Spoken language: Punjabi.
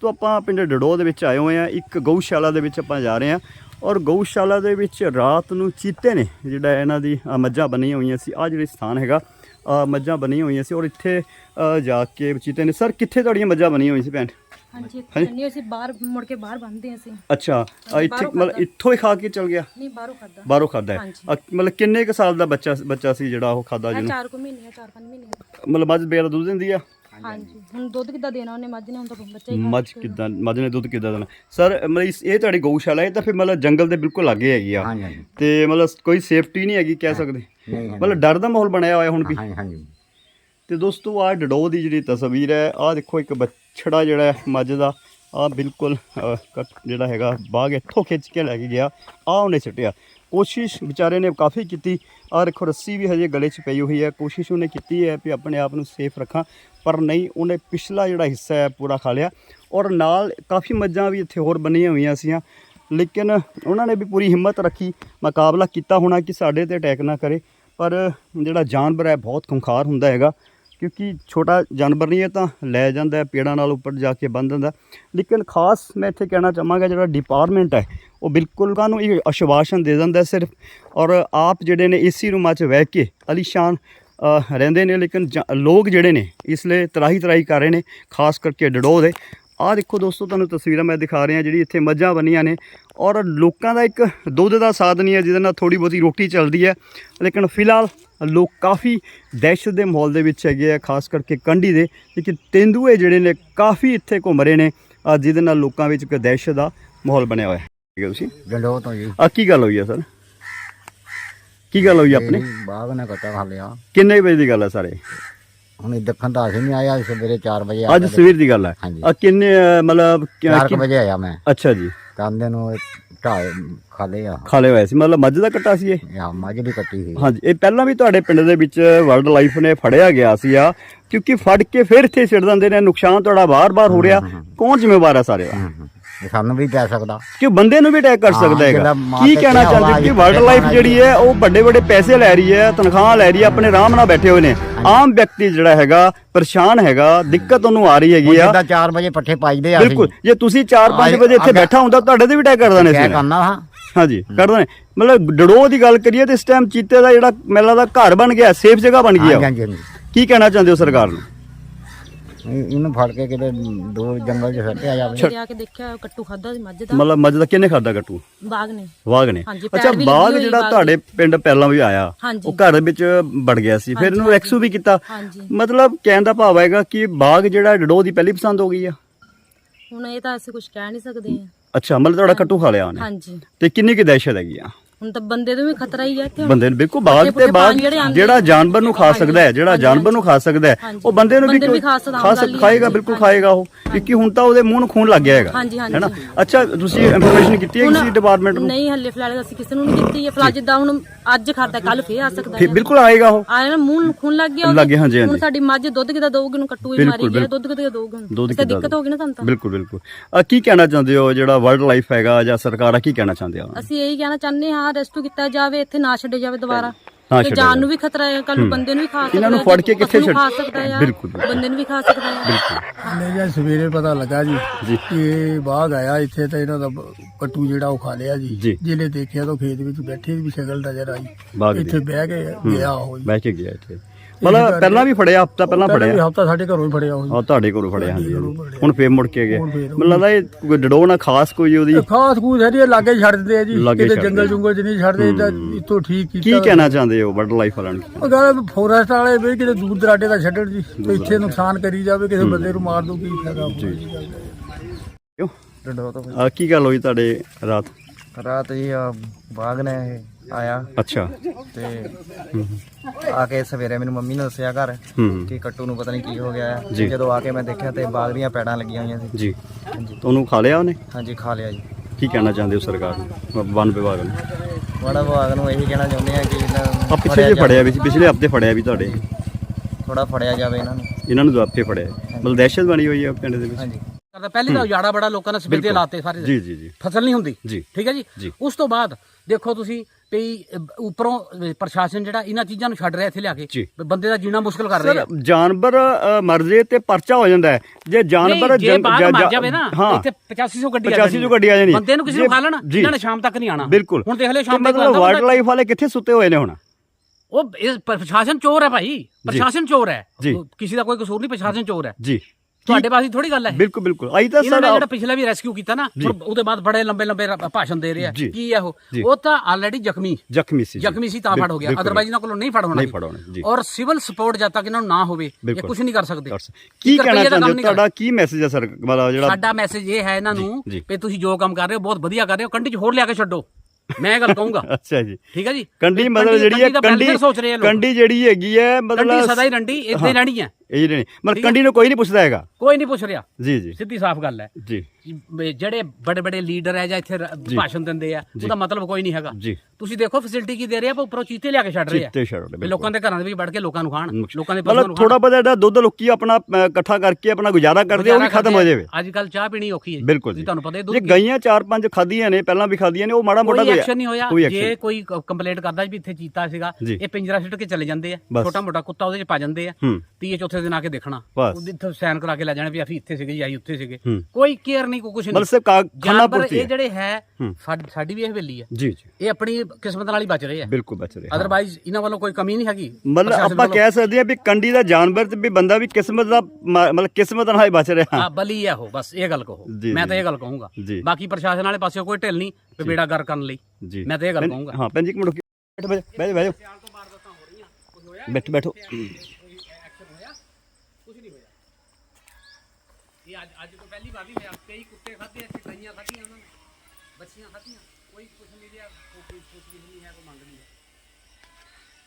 ਤੋਂ ਆਪਾਂ ਪਿੰਡ ਡੜੋ ਦੇ ਵਿੱਚ ਆਏ ਹੋਏ ਆ ਇੱਕ ਗਊਸ਼ਾਲਾ ਦੇ ਵਿੱਚ ਆਪਾਂ ਜਾ ਰਹੇ ਆ ਔਰ ਗਊਸ਼ਾਲਾ ਦੇ ਵਿੱਚ ਰਾਤ ਨੂੰ ਚੀਤੇ ਨੇ ਜਿਹੜਾ ਇਹਨਾਂ ਦੀ ਮੱਝਾਂ ਬਣੀਆਂ ਹੋਈਆਂ ਸੀ। ਆ ਜਿਹੜੀ ਸਥਾਨ ਹੈਗਾ ਮੱਝਾਂ ਬਣੀਆਂ ਹੋਈਆਂ ਸੀ ਔਰ ਇੱਥੇ ਜਾ ਕੇ ਚੀਤੇ ਨੇ। ਸਰ ਕਿੱਥੇ ਤੁਹਾਡੀਆਂ ਮੱਝਾਂ ਬਣੀਆਂ ਹੋਈਆਂ ਸੀ ਭੈਣ? ਹਾਂਜੀ ਨਹੀਂ ਅਸੀਂ ਬਾਹਰ ਮੁੜ ਕੇ ਬਾਹਰ ਬੰਨਦੇ ਅਸੀਂ। ਅੱਛਾ ਇੱਥੇ ਮਤਲਬ ਇੱਥੋਂ ਹੀ ਖਾ ਕੇ ਚਲ ਗਿਆ? ਨਹੀਂ ਬਾਹਰੋਂ ਖਾਦਾ ਬਾਹਰੋਂ ਖਾਦਾ ਹੈ। ਮਤਲਬ ਕਿੰਨੇ ਕੁ ਸਾਲ ਦਾ ਬੱਚਾ ਬੱਚਾ ਸੀ ਜਿਹੜਾ ਉਹ ਖਾਦਾ ਜਿਹਨੂੰ? ਚਾਰ ਕੁ ਮਹੀਨੇ ਚਾਰ ਪੰਜ ਮਹੀਨੇ ਮਤਲਬ ਮੱਝ ਬੇਰਾ ਦੁੱਧ ਦਿੰਦੀ ਆ? ਹਾਂਜੀ। ਹੁਣ ਦੁੱਧ ਕਿੱਦਾਂ ਦੇਣਾ ਉਹਨੇ? ਮੱਝ ਨੇ ਹੁਣ ਤਾਂ ਬੱਚਾ ਹੀ ਮੱਝ ਕਿੱਦਾਂ ਮੱਝ ਨੇ ਦੁੱਧ ਕਿੱਦਾਂ ਦੇਣਾ? ਸਰ ਮਤਲਬ ਇਸ- ਇਹ ਤੁਹਾਡੀ ਗਊਸ਼ਾਲਾ ਹੈ ਤਾਂ ਫਿਰ ਮਤਲਬ ਜੰਗਲ ਦੇ ਬਿਲਕੁਲ ਲਾਗੇ ਹੈਗੀ ਆ। ਹਾਂਜੀ ਹਾਂਜੀ। ਤੇ ਮਤਲਬ ਕੋਈ ਸੇਫਟੀ ਨਹੀਂ ਹੈਗੀ ਕਹਿ ਸਕਦੇ। ਨਹੀਂ ਹਾਂਜੀ ਮਤਲਬ ਡਰ ਦਾ ਮਾਹੌਲ ਬਣਿਆ ਹੋਇਆ ਹੁਣ ਵੀ। ਹਾਂਜੀ ਹਾਂਜੀ। ਤੇ ਦੋਸਤੋ ਆ ਡਡੋ ਦੀ ਜਿਹੜੀ ਤਸਵੀਰ ਹੈ ਆ ਦੇਖੋ ਇੱਕ ਬੱਛੜਾ ਜਿਹੜਾ ਹੈ ਮੱਝ ਦਾ। ਆ ਬਿਲਕੁਲ ਅਹ, ਕੱਟ- ਜਿਹੜਾ ਹੈਗਾ ਬਾਗ ਇੱਥੋਂ ਖਿੱਚ ਕੇ ਲੈ ਕੇ ਗਿਆ। ਆ ਉਹਨੇ ਸਿੱਟਿਆ। ਕੋਸ਼ਿਸ਼ ਵਿਚਾਰੇ ਨੇ ਕਾਫੀ ਕੀਤੀ। ਆ ਦੇਖੋ, ਰੱਸੀ ਵੀ ਹਜੇ ਗਲੇ 'ਚ ਪਈ ਹੋਈ ਹੈ। ਕੋਸ਼ਿਸ਼ ਉਹਨੇ ਕੀਤੀ ਹੈ ਵੀ ਆਪਣੇ ਆਪ ਨੂੰ ਸੇਫ ਰੱਖਾਂ, ਪਰ ਨਹੀਂ, ਉਹਨੇ ਪਿਛਲਾ ਜਿਹੜਾ ਹਿੱਸਾ ਹੈ ਪੂਰਾ ਖਾ ਲਿਆ। ਔਰ ਨਾਲ ਕਾਫੀ ਮੱਝਾਂ ਵੀ ਇੱਥੇ ਹੋਰ ਬੰਨੀਆਂ ਹੋਈਆਂ ਸੀਆਂ। ਲੇਕਿਨ ਉਹਨਾਂ ਨੇ ਵੀ ਪੂਰੀ ਹਿੰਮਤ ਰੱਖੀ, ਮੁਕਾਬਲਾ ਕੀਤਾ ਹੋਣਾ ਕਿ ਸਾਡੇ ਤੇ ਅਟੈਕ ਨਾ ਕਰੇ। ਪਰ ਜਿਹੜਾ ਜਾਨਵਰ ਹੈ, ਬਹੁਤ ਖੁੰਖਾਰ ਹੁੰਦਾ ਹੈਗਾ। ਕਿਉਂਕਿ ਛੋਟਾ ਜਾਨਵਰ ਨਹੀਂ ਹੈ ਤਾਂ ਲੈ ਜਾਂਦਾ ਪੇੜਾਂ ਨਾਲ ਉੱਪਰ ਜਾ ਕੇ ਬੰਨ ਦਿੰਦਾ ਲੇਕਿਨ ਖਾਸ ਮੈਂ ਇੱਥੇ ਕਹਿਣਾ ਚਾਹਾਂਗਾ, ਜਿਹੜਾ ਡਿਪਾਰਟਮੈਂਟ ਹੈ ਉਹ ਬਿਲਕੁਲ ਕਾਨੂੰ ਇਹ ਅਸ਼ਵਾਸਨ ਦੇ ਦਿੰਦਾ ਸਿਰਫ। ਔਰ ਆਪ ਜਿਹੜੇ ਨੇ ਏਸੀ ਰੂਮਾਂ 'ਚ ਬਹਿ ਕੇ ਅਲੀਸ਼ਾਨ ਰਹਿੰਦੇ ਨੇ ਲੇਕਿਨ ਜਾਂ- ਲੋਕ ਜਿਹੜੇ ਨੇ ਇਸ ਲਈ ਤਰਾਹੀ ਤਰਾਹੀ ਕਰ ਰਹੇ ਨੇ, ਖਾਸ ਕਰਕੇ ਡਡੋ ਦੇ। ਆਹ ਦੇਖੋ ਦੋਸਤੋ, ਤੁਹਾਨੂੰ ਤਸਵੀਰਾਂ ਮੈਂ ਦਿਖਾ ਰਿਹਾ ਜਿਹੜੀ ਇੱਥੇ ਮੱਝਾਂ ਬਣੀਆਂ ਨੇ। ਔਰ ਲੋਕਾਂ ਦਾ ਇੱਕ ਦੁੱਧ ਦਾ ਸਾਧਨ ਹੀ ਹੈ, ਜਿਹਦੇ ਨਾਲ ਥੋੜੀ ਬਹੁਤੀ ਰੋਟੀ ਚੱਲਦੀ ਹੈ। ਲੇਕਿਨ ਫਿਲਹਾਲ ਲੋਕ ਕਾਫੀ ਦਹਿਸ਼ਤ ਦੇ ਮਾਹੌਲ ਦੇ ਵਿੱਚ ਹੈਗੇ ਆ, ਖਾਸ ਕਰਕੇ ਕੰਢੀ ਦੇ। ਲੇਕਿਨ ਤੇਂਦੂਏ ਜਿਹੜੇ ਨੇ ਕਾਫੀ ਇੱਥੇ ਘੁੰਮ ਰਹੇ ਨੇ। ਜਿਹਦੇ ਨਾਲ ਲੋਕਾਂ ਵਿੱਚ ਇੱਕ ਦਹਿਸ਼ਤ ਦਾ ਮਾਹੌਲ ਬਣਿਆ ਹੋਇਆ ਹੈ। ਠੀਕ ਹੈ ਤੁਸੀਂ? ਡੰਡੋ ਤੋਂ ਜੀ। ਆ ਕੀ ਗੱਲ ਹੋਈ ਹੈ ਸਰ? ਕੀ ਗੱਲ ਹੋਈ ਆਪਣੇ? ਬਾਗ ਨੇ ਕੱਟਾ ਖਾ ਲਿਆ। ਕਿੰਨੇ ਵਜੇ ਦੀ ਗੱਲ ਹੈ ਸਾਰੇ? ਹੁਣ ਇਹ ਦੱਖਣ ਤਾਂ ਅਸੀਂ ਨਹੀਂ ਆਇਆ ਸਵੇਰੇ 4 ਵਜੇ ਅੱਜ ਸਵੇਰ ਦੀ ਗੱਲ ਹੈ ਹਾਂਜੀ। ਆ ਕਿੰਨੇ ਅ, ਮਤਲਬ ਕਿ- 4 ਕਿ- ਵਜੇ ਆਇਆ ਮੈਂ। ਅੱਛਾ ਜੀ। ਕਾਂਦੇ ਨੂੰ ਢਾਏ ਖਾ ਲਿਆ ਖਾਲੇ ਹੋਏ ਸੀ। ਮਤਲਬ ਮੱਝ ਦਾ ਕੱਟਾ ਸੀ ਇਹ? ਆ ਮੱਝ ਦੀ ਕੱਟੀ ਸੀ। ਹਾਂਜੀ। ਇਹ ਪਹਿਲਾਂ ਵੀ ਤੁਹਾਡੇ ਪਿੰਡ ਦੇ ਵਿੱਚ ਵਰਲਡ ਲਾਈਫ ਨੇ ਫੜਿਆ ਗਿਆ ਸੀ ਆ। ਕਿਉਂਕਿ ਫੜ ਕੇ ਫਿਰ ਇੱਥੇ ਛੱਡ ਦਿੰਦੇ ਨੇ। ਨੁਕਸਾਨ ਤੁਹਾਡਾ ਬਾਰ-ਬਾਰ ਹੋ ਰਿਹਾ। ਕੌਣ ਜ਼ਿੰਮੇਵਾਰ ਹੈ ਸਾਰੇ ਦਾ? ਸਾਨੂੰ ਵੀ ਪੈ ਸਕਦਾ। ਕਿ ਬੰਦੇ ਨੂੰ ਵੀ ਅਟੈਕ ਕਰ ਸਕਦਾ ਹੈਗਾ। ਜਿਹੜਾ ਕੀ ਕਹਿਣਾ ਕਿਹਾ ਚਾਹੁੰਦੇ? ਹੋ ਕਿ ਵਰਲਡ ਲਾਈਫ ਜਿਹੜੀ ਹੈ ਉਹ ਵੱਡੇ ਵੱਡੇ ਪੈਸੇ ਲੈ ਰਹੀ ਹੈ ਤਨਖਾਹ ਲੈ ਰਹੀ ਹੈ ਆਪਣੇ ਆਰਾਮ ਨਾਲ ਬੈਠੇ ਹੋਏ ਨੇ। ਆਮ ਵਿਅਕਤੀ ਜਿਹੜਾ ਹੈਗਾ ਪਰੇਸ਼ਾਨ ਹੈਗਾ ਦਿੱਕਤ ਉਹਨੂੰ ਆ ਰਹੀ ਹੈਗੀ ਆ। ਜਿੱਦਾਂ 4 ਵਜੇ ਪੱਠੇ ਪਾਈਦੇ ਆ ਬਿਲਕੁਲ। ਜੇ ਤੁਸੀਂ 4-5 ਆਏ- ਵਜੇ ਇੱਥੇ ਬੈਠਾ ਹੁੰਦਾ ਤੁਹਾਡੇ ਤੇ ਵੀ ਅਟੈਕ ਕਰ ਦੇਣੇ ਕਿਆ ਸੀ ਕਰਨਾ ਹਾਂ ਹਾਂਜੀ ਕਰਦੇ ਨੇ। ਮਤਲਬ ਡੜੋ ਦੀ ਗੱਲ ਕਰੀਏ ਤੇ ਇਸ ਟਾਈਮ ਚੀਤੇ ਦਾ ਜਿਹੜਾ ਮੇਲਾ ਦਾ ਘਰ ਬਣ ਗਿਆ ਸੇਫ ਜਗ੍ਹਾ ਬਣ ਗਈ ਆ। ਹਾਂਜੀ ਹਾਂਜੀ। ਕੀ ਕਹਿਣਾ ਚਾਹੁੰਦੇ ਹੋ ਸਰਕਾਰ ਨੂੰ? ਇਹ- ਇਹਨੂੰ ਫੜ ਕੇ ਕਿਤੇ ਦੂਰ ਜੰਗਲ 'ਚ ਸੱਟਿਆ ਜਾਵੇ। ਸਵੇਰੇ ਆ ਕੇ ਦੇਖਿਆ ਕੱਟੂ ਖਾਦਾ ਸੀ ਮੱਝ ਦਾ। ਮਤਲਬ ਮੱਝ ਦਾ ਕਿੰਨੇ ਖਾਦਾ ਗੱਟੂ ਬਾਗ ਨੇ। ਵਾਗ ਨੇ? ਹਾਂਜੀ, ਪੈਰ ਅੱਛਾ ਵੀ ਬਾਗ ਲੱਗੀ ਹੋਈ ਜਿਹੜਾ ਬਾਗ ਤੁਹਾਡੇ ਪਿੰਡ ਪਹਿਲਾਂ ਵੀ ਆਇਆ ਹਾਂਜੀ। ਉਹ ਘਰ ਵਿੱਚ ਵੜ ਗਿਆ ਸੀ। ਫਿਰ ਇਹਨੂੰ ਰੈਕਸੂ ਵੀ ਕੀਤਾ। ਹਾਂਜੀ। ਮਤਲਬ ਕਹਿਣ ਦਾ ਭਾਵ ਹੈਗਾ ਕਿ ਬਾਗ ਜਿਹੜਾ ਡੜੋ ਦੀ ਪਹਿਲੀ ਪਸੰਦ ਹੋ ਗਈ ਆ। ਹੁਣ ਇਹ ਤਾਂ ਅਸੀਂ ਕੁਝ ਕਹਿ ਨਹੀਂ ਸਕਦੇ। ਆ ਅੱਛਾ ਮਤਲਬ ਤੁਹਾਡਾ ਕੱਟੂ ਖਾ ਲਿਆ ਉਹਨੇ। ਹਾਂਜੀ। ਤੇ ਕਿੰਨੀ ਕਿ ਦਹਿਸ਼ਤ ਹੈਗੀ ਆ? ਹੁਣ ਤਾਂ ਬੰਦੇ ਨੂੰ ਵੀ ਖਤਰਾ ਹੀ ਹੈ ਇੱਥੇ ਹੁਣ। ਬੰਦੇ ਨੂੰ ਬਿਲਕੁਲ ਬਾਗ ਤੇ ਬਾਗ ਜਿਹੜੇ। ਜਾਨਵਰ ਨੂੰ ਖਾ ਸਕਦਾ ਹੈ ਜਿਹੜਾ ਜਾਨਵਰ ਨੂੰ ਖਾ ਸਕਦਾ ਹੈ। ਉਹ ਬੰਦੇ ਨੂੰ ਵੀ ਬੰਦੇ ਨੂੰ ਵੀ ਕਿਉਂ- ਖਾ ਸਕਦਾ, ਸਕ ਖਾਏਗਾ। ਬਿਲਕੁਲ ਖਾਏਗਾ ਉਹ ਕਿਉਂਕਿ ਹੁਣ ਤਾਂ ਉਹਦੇ ਮੂੰਹ ਨੂੰ ਖੂਨ ਲੱਗ ਗਿਆ ਹੈਗਾ ਹਾਂਜੀ, ਹਾਂਜੀ। ਹੈਨਾ ਅੱਛਾ ਤੁਸੀਂ ਇਨਫੋਰਮੇਸ਼ਨ ਕੀਤੀ ਹੈ ਕਿਸੇ ਡਿਪਾਰਟਮੈਂਟ ਨੂੰ ਨਹੀਂ ਹੱਲੇ ਫਿਲਹਾਲ ਅਸੀਂ ਕਿਸੇ ਨੂੰ ਨਹੀਂ ਕੀਤੀ ਹੈ ਫਿਲਹਾਲ ਜਿੱਦਾਂ ਹੁਣ ਅੱਜ ਖਾਦਾ ਕੱਲ ਫੇਰ ਆ ਸਕਦਾ ਫਿਰ ਹੈ ਬਿਲਕੁਲ ਆਏਗਾ ਉਹ। ਆਇਆ ਨਾ ਮੂੰਹ ਨੂੰ ਖੂਨ ਲੱਗ ਗਿਆ। ਲੱਗ ਗਿਆ, ਹਾਂਜੀ, ਹਾਂਜੀ। ਹੁਣ ਸਾਡੀ ਮੱਝ ਦੁੱਧ ਕਿਦਾਂ ਦਊਗੀ ਨੂੰ ਕੱਟੂ ਹੀ ਬਿਲਕੁਲ, ਮਾਰੀ ਗਿਆ ਬਿਲਕੁਲ। ਦੁੱਧ ਕਿਦਾਂ ਦਊਗੀ ਦੁੱਧ ਤਾਂ ਕਿੱਦਾਂ ਦਿੱਕਤ ਹੋ ਗਈ ਨਾ ਤੁਹਾਨੂੰ ਤਾਂ? ਬਿਲਕੁਲ ਬਿਲਕੁਲ। ਅ, ਕੀ ਕਹਿਣਾ ਚਾਹੁੰਦੇ ਹੋ? ਜਿਹੜਾ ਵਰਲਡ ਲਾਈਫ ਹੈਗਾ ਜਾਂ ਸਰਕਾਰਾਂ ਕੀ ਕਹਿਣਾ ਚਾਹੁੰਦੇ ਆ ਅਸੀਂ ਇਹੀ ਕਹਿਣਾ ਚਾਹੁੰਦੇ ਹਾਂ ਰੈਸਕਿਊ ਕੀਤਾ ਜਾਵੇ ਇੱਥੇ ਨਾ ਛੱਡੇ ਜਾਵੇ ਦੁਬਾਰਾ। ਨਾ ਤੇ ਛੱਡਿਆ ਜਾਨ ਨੂੰ ਵੀ ਖਤਰਾ ਹੈ ਕੱਲ ਨੂੰ ਬੰਦੇ ਨੂੰ ਵੀ ਖਾ ਸਕਦਾ ਇਹਨਾਂ ਨੂੰ ਹੈ, ਫੜ ਕੇ ਕਿੱਥੇ ਪਸ਼ੂ ਨੂੰ ਖਾ ਛੱਡ- ਸਕਦਾ ਹੈ ਬਿਲਕੁਲ, ਬਿਲਕੁਲ। ਬੰਦੇ ਨੂੰ ਵੀ ਖਾ ਸਕਦਾ ਹੈ ਨਹੀਂ ਜੀ ਸਵੇਰੇ ਪਤਾ ਲੱਗਾ ਜੀ ਜੀ। ਕਿ ਬਾਗ ਆਇਆ ਇੱਥੇ ਤਾਂ ਇਹਨਾਂ ਦਾ ਬ- ਕੱਟੂ ਜਿਹੜਾ ਉਹ ਖਾ ਲਿਆ ਜੀ। ਜੀ। ਜਿਹਨੇ ਦੇਖਿਆ ਤਾਂ ਖੇਤ ਵਿੱਚ ਬੈਠੇ ਵੀ ਸ਼ਕਲ ਨਜ਼ਰ ਆਈ। ਬਾਗ ਦੀ। ਇੱਥੇ ਬਹਿ ਕੇ ਗਿਆ ਉਹ ਜੀ। ਬਹਿ ਕੇ ਗਿਆ ਇੱਥੇ। ਮਤਲਬ ਪਹਿਲਾਂ ਵੀ ਫੜਿਆ ਹਫਤਾ ਪਹਿਲਾਂ ਫੜਿਆ। ਹਫਤਾ ਸਾਡੇ ਘਰੋਂ ਹੀ ਫੜਿਆ ਉਹ। ਆ ਤੁਹਾਡੇ ਕੋਲੋਂ ਫੜਿਆ ਹਾਂਜੀ। ਹੁਣ ਫੇਰ ਮੁੜ ਕੇ ਫੇਰ ਮੈਨੂੰ ਲੱਗਦਾ ਇਹ ਕੋਈ ਡਡੋ ਨਾ ਖਾਸ ਕੋਈ ਉਹਦੀ। ਖਾਸ ਖੂਸ ਹੈ ਜੀ ਇਹ ਲਾਗੇ ਛੱਡ ਦਿੰਦੇ ਆ ਜੀ। ਕਿਤੇ ਜੰਗਲ। ਜੁੰਗਲ ਚ ਨਹੀਂ ਛੱਡਦੇ ਤਾਂ ਇੱਥੋਂ ਠੀਕ ਕੀ ਕੀਤਾ ਕਹਿਣਾ ਚਾਹੁੰਦੇ ਹੋ ਵਰਲਡ ਲਾਈਫ ਵਾਲਿਆਂ ਨੂੰ? ਉਹ ਗੱਲ ਫੋਰੈਸਟ ਵਾਲੇ ਵੀ ਕਿਤੇ ਦੂਰ ਦਰਾਡੇ ਦਾ ਛੱਡਣ ਜੀ। ਇੱਥੇ ਨੁਕਸਾਨ ਕਰੀ ਜਾਵੇ ਕਿਸੇ ਬੰਦੇ ਨੂੰ ਮਾਰ ਦੋ ਕੀ ਫਾਇਦਾ ਕਿਉਂ? ਡੰਡੋ ਤੋਂ ਆ ਕੀ ਗੱਲ ਹੋਈ ਤੁਹਾਡੇ ਰਾਤ? ਰਾਤ ਜੀ ਆ ਬਾਗ ਨੇ ਇਹ। ਆਇਆ। ਅੱਛਾ। ਤੇ ਆ ਕੇ ਸਵੇਰੇ ਮੈਨੂੰ ਮੰਮੀ ਨੇ ਦੱਸਿਆ ਘਰ ਹੂੰ। ਕਿ ਕੱਟੂ ਨੂੰ ਪਤਾ ਨਹੀਂ ਕੀ ਹੋ ਗਿਆ ਹੈ। ਜੀ। ਜਦੋਂ ਆ ਕੇ ਮੈਂ ਦੇਖਿਆ ਤੇ ਬਾਗ ਦੀਆਂ ਪੈੜਾਂ ਲੱਗੀਆਂ ਹੋਈਆਂ ਸੀ। ਜੀ। ਤੁਹਾਨੂੰ ਖਾ ਲਿਆ ਉਹਨੇ? ਹਾਂਜੀ ਖਾ ਲਿਆ ਜੀ। ਕੀ ਕਹਿਣਾ ਚਾਹੁੰਦੇ ਹੋ ਸਰਕਾਰ ਨੂੰ? ਵਨ ਵਿਭਾਗ ਨੂੰ? ਬੜਾ ਵਿਭਾਗ ਨੂੰ ਇਹੀ ਕਹਿਣਾ ਚਾਹੁੰਦੇ ਆ ਕਿ ਇਹਨਾਂ ਆ ਪਿੱਛੇ ਜੇ ਫੜਿਆ ਵੀ ਸੀ ਪਿਛਲੇ ਹਫ਼ਤੇ ਫੜਿਆ ਵੀ ਤੁਹਾਡੇ। ਥੋੜਾ ਫੜਿਆ ਜਾਵੇ ਇਹਨਾਂ ਨੂੰ। ਇਹਨਾਂ ਨੂੰ ਦੁਆਪੇ ਫੜਿਆ। ਮਤਲਬ ਦਹਿਸ਼ਤ ਬਣੀ ਹੋਈ ਹੈ ਪਿੰਡ ਦੇ ਵਿੱਚ। ਹਾਂਜੀ। ਕਰਦਾ ਪਹਿਲੀ ਤਾਂ ਉਜਾੜਾ ਬੜਾ ਲੋਕਾਂ ਨੇ ਸਪੇਦੇ ਲਾਤੇ ਸਾਰੇ। ਜੀ ਜੀ ਜੀ। ਫਸਲ ਨਹੀਂ ਹੁੰਦੀ। ਜੀ। ਠੀਕ ਹੈ ਜੀ? ਜੀ। ਉਸ ਤੋਂ ਬਾਅਦ ਦੇਖੋ ਤੁਸੀਂ ਵੀ ਉੱਪਰੋਂ ਪ੍ਰਸ਼ਾਸਨ ਜਿਹੜਾ ਇਹਨਾਂ ਚੀਜ਼ਾਂ ਨੂੰ ਛੱਡ ਰਿਹਾ ਇੱਥੇ ਲਿਆ ਕੇ ਬੰਦੇ ਦਾ ਜੀਣਾ ਮੁਸ਼ਕਲ ਕਰ ਰਿਹਾ। ਸਰ ਜਾਨਵਰ ਅ, ਮਰ ਜੇ ਤੇ ਪਰਚਾ ਹੋ ਜਾਂਦਾ ਹੈ। ਜੇ ਜਾਨਵਰ ਜਾਵੇ ਨਾ ਇੱਥੇ 8500 ਗੱਡੀ 8500 ਗੱਡੀ ਆ ਜਾਣੀ ਬੰਦੇ ਨੂੰ ਕਿਸੇ ਨੂੰ ਜੇ- ਖਾ ਲੈਣਾ ਜੀ। ਇਹਨਾਂ ਨੇ ਸ਼ਾਮ ਤੱਕ ਨਹੀਂ ਆਣਾ ਬਿਲਕੁਲ। ਹੁਣ ਦੇਖ ਲਿਓ ਤੇ ਸ਼ਾਮ ਤੱਕ ਮਤਲਬ ਵਾਈਲਡ ਲਾਈਫ ਵਾਲੇ ਕਿੱਥੇ ਸੁੱਤੇ ਹੋਏ ਨੇ ਹੁਣ? ਉਹ ਇਹ ਪ੍ਰਸ਼ਾਸਨ ਚੋਰ ਹੈ ਭਾਈ। ਪ੍ਰਸ਼ਾਸਨ ਚੋਰ ਹੈ। ਕਿਸੇ ਦਾ ਕੋਈ ਕਸੂਰ ਨਹੀਂ ਪ੍ਰਸ਼ਾਸਨ ਚੋਰ ਹੈ। ਜੀ। ਤੁਹਾਡੇ ਪਾਸ ਥੋੜੀ ਗੱਲ ਹੈ। ਬਿਲਕੁਲ ਬਿਲਕੁਲ। ਆਈ ਤਾਂ ਨੇ ਜਿਹੜਾ ਪਿਛਲਾ ਵੀ ਰੈਸਕਿਊ ਕੀਤਾ ਨਾ ਉਹਦੇ ਬਾਅਦ ਬੜੇ ਲੰਬੇ ਲੰਬੇ ਭਾਸ਼ਣ ਦੇ ਰਹੇ। ਆ। ਕੀ ਹੈ ਉਹ। ਉਹ ਤਾਂ ਆਲਰੇਡੀ ਜ਼ਖਮੀ। ਜ਼ਖਮੀ ਸੀ। ਜ਼ਖਮੀ ਸੀ ਤਾਂ ਫੜ ਹੋ ਗਿਆ। ਅਦਰਵਾਈਜ਼ ਇਹਨਾਂ ਕੋਲੋਂ ਨਹੀਂ ਫੜ ਹੋਣਾ ਨਹੀਂ। ਫੜ ਹੋਣਾ, ਜੀ। ਔਰ ਸਿਵਲ ਸਪੋਰਟ ਜਦ ਤੱਕ ਇਹਨਾਂ ਨੂੰ ਨਾ ਹੋਵੇ ਇਹ। ਕੁਝ ਨਹੀਂ ਕਰ ਸਕਦੇ। ਕੀ ਕਹਿਣਾ ਚਾਹੁੰਦੇ ਹੋ? ਤੁਹਾਡਾ ਕੀ ਮੈਸੇਜ ਹੈ ਸਰ? ਵਾਲਾ ਜਿਹੜਾ ਸਾਡਾ ਮੈਸੇਜ ਇਹ ਹੈ ਇਹਨਾਂ ਨੂੰ। ਵੀ ਤੁਸੀਂ ਜੋ ਕੰਮ ਕਰ ਰਹੇ ਹੋ ਬਹੁਤ ਵਧੀਆ ਕਰ ਰਹੇ ਹੋ। ਕੰਢੀ 'ਚ ਹੋਰ ਲਿਆ ਕੇ ਛੱਡੋ। ਮੈਂ ਗੱਲ ਕਹੂੰਗਾ। ਅੱਛਾ ਜੀ। ਠੀਕ ਹੈ ਜੀ? ਵੀ ਮਤਲਬ ਜਿਹੜੀ ਹੈ ਆ ਲੋਕ। ਕੰਡੀ ਜਿਹੜੀ ਹੈਗੀ ਹੈ ਕੰਢੀ ਮਤਲਬ ਸਦਾ ਹੀ ਰੰਡੀ ਇੱਥੇ ਰਹਿਣੀ ਹੈ। ਇਹ ਜਿਹੜੀ ਨਹੀਂ। ਮਤਲਬ ਕੰਡੀ ਨੂੰ ਕੋਈ ਨਹੀਂ ਪੁੱਛਦਾ ਹੈਗਾ। ਕੋਈ ਨਹੀਂ ਪੁੱਛ ਰਿਹਾ। ਜੀ ਜੀ। ਸਿੱਧੀ ਸਾਫ਼ ਗੱਲ ਹੈ। ਜੀ। ਜਿਹੜੇ ਬੜੇ ਬੜੇ ਲੀਡਰ ਹੈ ਜਾਂ ਇੱਥੇ ਭਾਸ਼ਣ ਦਿੰਦੇ ਆ ਉਹਦਾ ਮਤਲਬ ਕੋਈ ਨਹੀਂ ਹੈਗਾ। ਜੀ। ਤੁਸੀਂ ਦੇਖੋ ਫੈਸਿਲਿਟੀ ਕੀ ਦੇ ਰਹੇ ਆ ਪਰ ਉੱਪਰੋਂ ਚੀਤੇ ਲਿਆ ਕੇ ਛੱਡ ਰਹੇ ਆ। ਚਿੱਤੇ ਛੱਡ ਵੀ ਲੋਕਾਂ ਦੇ ਘਰਾਂ ਦੇ ਵਿੱਚ ਵੜ ਕੇ ਲੋਕਾਂ ਨੂੰ ਖਾਣ ਲੋਕਾਂ ਦੇ ਮਤਲਬ ਨੂੰ ਥੋੜਾ ਬਹੁਤਾ ਜਿਹੜਾ ਦੁੱਧ ਲੋਕੀ ਆਪਣਾ ਇਕੱਠਾ ਕਰਕੇ ਆਪਣਾ ਗੁਜ਼ਾਰਾ ਕਰਦੇ ਉਹ ਵੀ ਖਤਮ ਹੋ ਜਾਵੇ। ਅੱਜ ਕੱਲ ਚਾਹ ਪੀਣੀ ਔਖੀ ਹੈ। ਬਿਲਕੁਲ ਜੀ। ਤੁਹਾਨੂੰ ਪਤਾ ਹੈ ਜੇ ਦੁੱਧ ਗਈਆਂ ਚਾਰ ਪੰਜ ਖਾਧੀਆਂ ਨੇ ਪਹਿਲਾਂ ਵੀ ਖਾਧੀਆਂ ਨੇ ਉਹ ਮਾੜਾ ਮੋਟਾ ਕੋਈ ਐਕਸ਼ਨ ਨਹੀਂ ਹੋਇਆ। ਜੇ ਕੋਈ ਕੰਪਲੇਂਟ ਕਰਦਾ ਵੀ ਇੱਥੇ ਚੀਤਾ ਸੀਗਾ। ਇਹ ਪਿੰਜਰਾ ਸਿੱਟ ਕੇ ਚਲੇ ਜਾਂਦੇ ਆ। ਛੋਟਾ ਮੋਟਾ ਕੁੱਤਾ ਉਹਦੇ ਚ ਪਾ ਜਾਂਦੇ ਆ। ਤੀਏ ਚੌਥੇ ਦਿਨ ਆ ਕੇ ਦੇਖਣਾ। ਬਸ। ਉਹਦੇ ਇੱਥੇ ਸਾਈਨ ਕਰਾ ਕੇ ਲੈ ਜਾਣਾ ਵੀ ਅਸੀਂ ਇੱਥੇ ਸੀਗੇ ਜੀ ਉੱਥੇ ਸੀਗੇ। ਹੂੰ। ਕੋਈ ਕੇਅਰ ਨਹੀਂ ਕੋਈ ਕੁਝ ਨਹੀਂ। ਮਤਲਬ ਸਿਰਫ ਕਾ- ਖਾਣਾ ਜਾਨਵਰ ਪੁਰਤੀ ਇਹ ਹੈ। ਜਿਹੜੇ ਹੈ ਹੂੰ। ਸਾਡ- ਸਾਡੀ ਵੀ ਇਹ ਹਵੇਲੀ ਹੈ। ਜੀ ਜੀ। ਇਹ ਆਪਣੀ ਕਿਸਮਤ ਨਾਲ ਹੀ ਬਚ ਰਹੇ ਆ ਬਿਲਕੁਲ ਬਚ ਰਹੇ ਹਾਂ। ਅਦਰਵਾਈਜ਼ ਇਹਨਾਂ ਵੱਲੋਂ ਕੋਈ ਕਮੀ ਨਹੀਂ ਹੈਗੀ। ਮਤਲਬ ਪ੍ਰਸ਼ਾਸਨ ਆਪਾਂ ਵੱਲੋਂ। ਕਹਿ ਸਕਦੇ ਹਾਂ ਵੀ ਕੰਡੀ ਦਾ ਜਾਨਵਰ ਤੇ ਵੀ ਬੰਦਾ ਵੀ ਕਿਸਮਤ ਦਾ ਮ- ਮਤਲਬ ਕਿਸਮਤ ਨਾਲ ਹੀ ਬਚ ਰਿਹਾ। ਹਾਂ ਬਲੀ ਹੈ ਉਹ ਬਸ ਇਹ ਗੱਲ ਕਹੋ। ਜੀ, ਮੈਂ ਜੀ। ਤਾਂ ਇਹ ਗੱਲ ਕਹੂੰਗਾ। ਜੀ। ਬਾਕੀ ਪ੍ਰਸ਼ਾਸਨ ਵਾਲੇ ਪਾਸੇ ਕੋਈ ਢਿੱਲ ਨਹੀਂ ਵੀ ਬੇੜਾ ਗਰ ਕਰਨ ਲਈ। ਜੀ। ਮੈਂ ਤਾਂ ਇਹ ਗੱਲ ਭੈਣ- ਕਹੂੰਗਾ। ਹਾਂ ਭੈਣ ਜੀ ਇੱਕ ਮਿੰਟ ਰੁਕਿਓ। ਬੈਠੋ ਬੈਠੋ ਬੈਠੋ। ਬੈਠੋ ਬੈਠੋ। ਇਹ ਅੱਜ ਅੱਜ ਤੋਂ ਪਹਿਲੀ ਵਾਰ ਨਹੀਂ ਹੋਇਆ ਕਈ ਕੁੱਤੇ ਖਾਧੇ, ਇੱਥੇ ਗਈਆਂ ਖਾਧੀਆਂ ਉਹਨਾਂ ਨੇ, ਬੱਚੀਆਂ ਖਾਧੀਆਂ, ਕੋਈ ਕੁਝ ਨਹੀਂ ਰਿਹਾ ਕੋਈ ਕੁਝ ਨਹੀਂ ਹੈ, ਕੋਈ ਮੰਗ ਨਹੀਂ ਹੈ।